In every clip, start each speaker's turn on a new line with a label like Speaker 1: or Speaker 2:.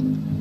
Speaker 1: Mm-hmm.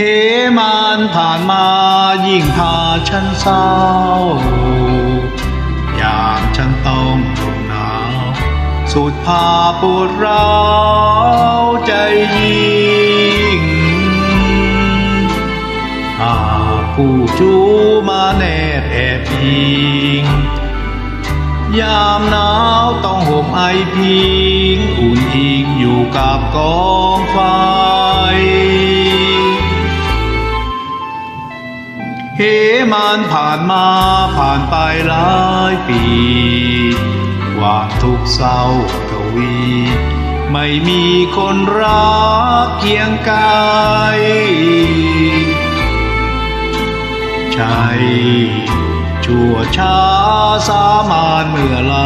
Speaker 1: เหมานผ่านมายิ่งพาฉันเศร้า ยามฉันต้องหลงหนาว สุดพาปวดร้าวใจยิ่ง หาผู้ชูมาแนบแอบอิง ยามหนาวต้องห่มไอพิง อุ่นอิงอยู่กับกองไฟ เหมันผ่านมาผ่านไปหลายปี ความทุกข์เศร้าทวี ไม่มีคนรักเคียงกายใช่ชั่วช้าสามานเมื่อไหร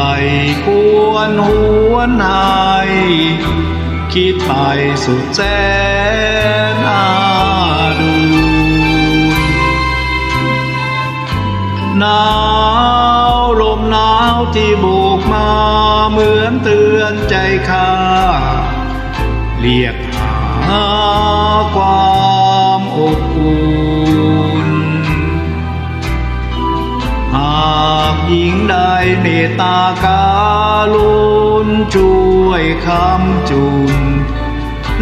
Speaker 1: ควรหวนหาย คิดไปสุดแสนอา หนาวลมหนาวที่โบกมาเหมือนเตือนใจข้าเรียกหาความอบอุ่นหากหญิงได้เมตตาการุณช่วยคำจุน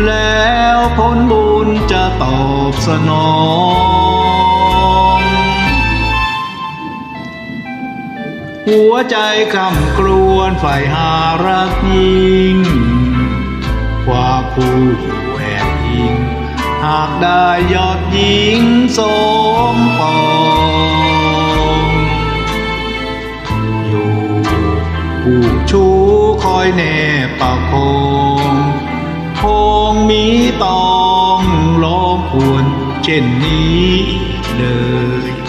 Speaker 1: แล้วผลบุญจะตอบสนอง หัวใจคำกรวนใฝ่หารักยิ่งความผู้อยู่แอบยิง หากได้ยอดหญิงสมปองอยู่ผู้ชูคอยแนบประคองคงมีต้องล้อมควรเช่นนี้เดิม